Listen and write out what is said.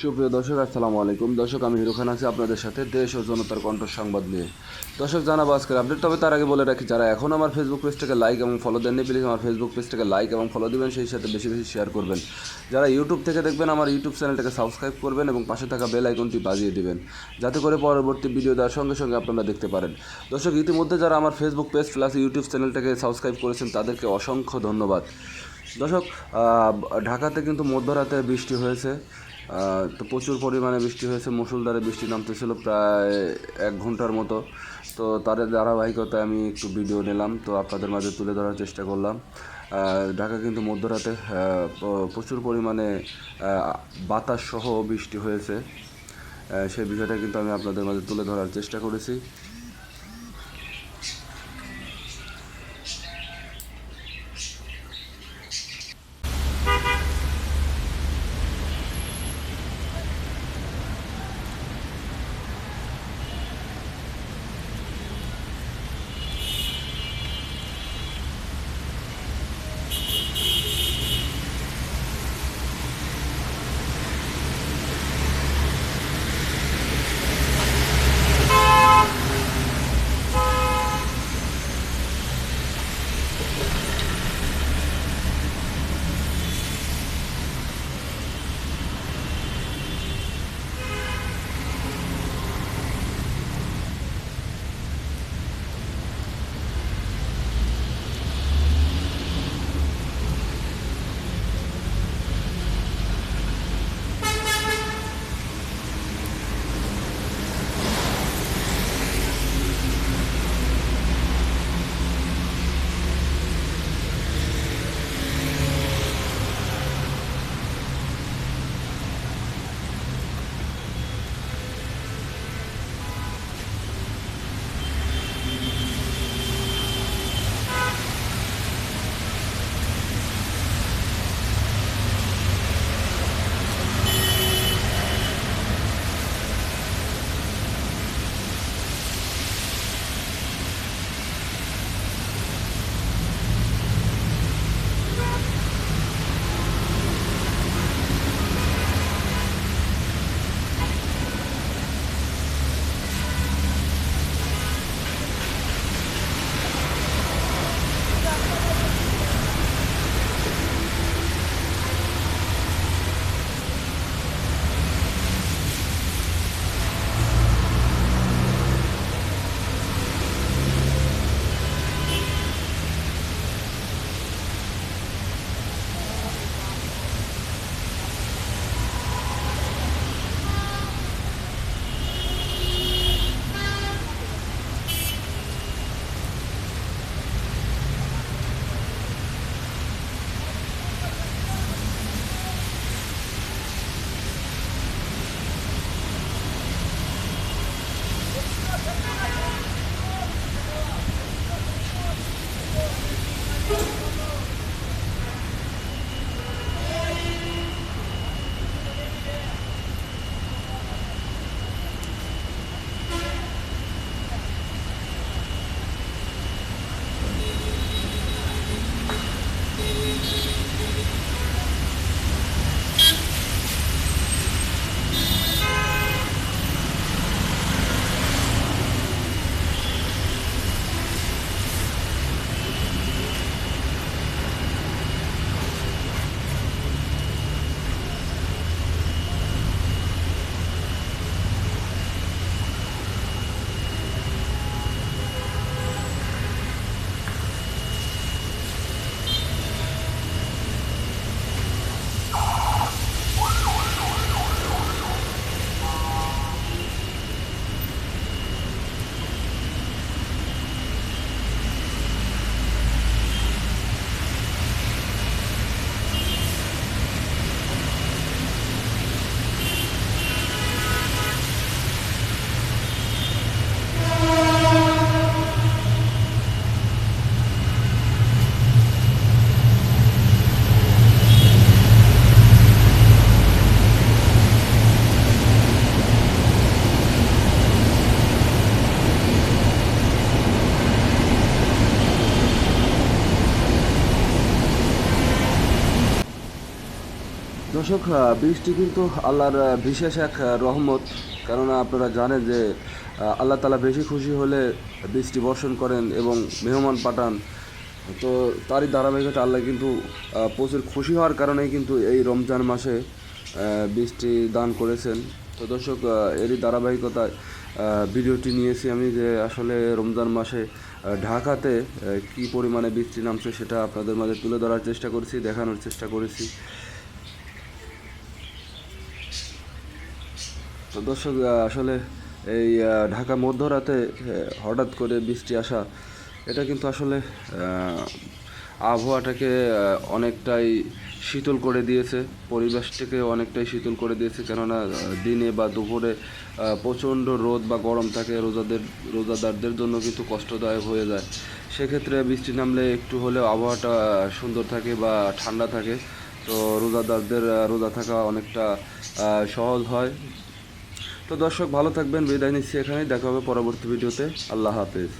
সুপ্রিয় দর্শক, আসসালামু আলাইকুম। দর্শক, আমি হিরো খান আছি আপনাদের সাথে দেশ ও জনতার কণ্ঠ সংবাদ নিয়ে। দর্শক, জানাব আজকের আপডেট তবে তার আগে বলে রাখি, যারা এখন আমার ফেসবুক পেজটাকে লাইক এবং ফলো দেননি প্লিজ আমার ফেসবুক পেজটাকে লাইক এবং ফলো দিবেন, সেই সাথে বেশি বেশি শেয়ার করবেন। যারা ইউটিউব থেকে দেখবেন, আমার ইউটিউব চ্যানেলটাকে সাবস্ক্রাইব করবেন এবং পাশে থাকা বেল আইকনটি বাজিয়ে দিবেন, যাতে করে পরবর্তী ভিডিও দেওয়ার সঙ্গে সঙ্গে আপনারা দেখতে পারেন। দর্শক, ইতিমধ্যে যারা আমার ফেসবুক পেজ প্লাস ইউটিউব চ্যানেলটাকে সাবস্ক্রাইব করেছেন, তাদেরকে অসংখ্য ধন্যবাদ। দর্শক ঢাকাতে কিন্তু মধ্যরাতে বৃষ্টি হয়েছে। তো প্রচুর পরিমাণে বৃষ্টি হয়েছে মুসুলধারে বৃষ্টি নামতেছিল প্রায় এক ঘণ্টার মতো। তো তার ধারাবাহিকতায় আমি একটু ভিডিও নিলাম, তো আপনাদের মাঝে তুলে ধরার চেষ্টা করলাম। ঢাকা কিন্তু মধ্যরাতে প্রচুর পরিমাণে বাতাস সহ বৃষ্টি হয়েছে। সেই বিষয়টা কিন্তু আমি আপনাদের মাঝে তুলে ধরার চেষ্টা করেছি। দর্শক বৃষ্টি কিন্তু আল্লাহর বিশেষ এক রহমত। কেননা আপনারা জানেন যে আল্লাহ তালা বেশি খুশি হলে বৃষ্টি বর্ষণ করেন এবং মেহমান পাঠান। তো তারই ধারাবাহিকতা আল্লাহ কিন্তু প্রচুর খুশি হওয়ার কারণেই কিন্তু এই রমজান মাসে বৃষ্টি দান করেছেন। তো দর্শক এরই ধারাবাহিকতায় ভিডিওটি নিয়েছি আমি যে আসলে রমজান মাসে ঢাকাতে কী পরিমাণে বৃষ্টি নামছে সেটা আপনাদের মাঝে তুলে ধরার চেষ্টা করেছি, দেখানোর চেষ্টা করেছি। তো দর্শক আসলে এই ঢাকা মধ্যরাতে হঠাৎ করে বৃষ্টি আসা, এটা কিন্তু আসলে আবহাওয়াটাকে অনেকটাই শীতল করে দিয়েছে। পরিবেশটাকে অনেকটাই শীতল করে দিয়েছে, কেননা দিনে বা দুপুরে প্রচণ্ড রোদ বা গরম থাকে, রোজাদের, রোজাদারদের জন্য কিন্তু কষ্টদায়ক হয়ে যায়। সেক্ষেত্রে বৃষ্টি নামলে একটু হলেও আবহাওয়াটা সুন্দর থাকে বা ঠান্ডা থাকে। তো রোজাদারদের রোজা থাকা অনেকটা সহজ হয়। তো দর্শক ভালো থাকবেন বিদায় নিচ্ছি এখানেই দেখা হবে পরবর্তী ভিডিওতে। আল্লাহ হাফেজ।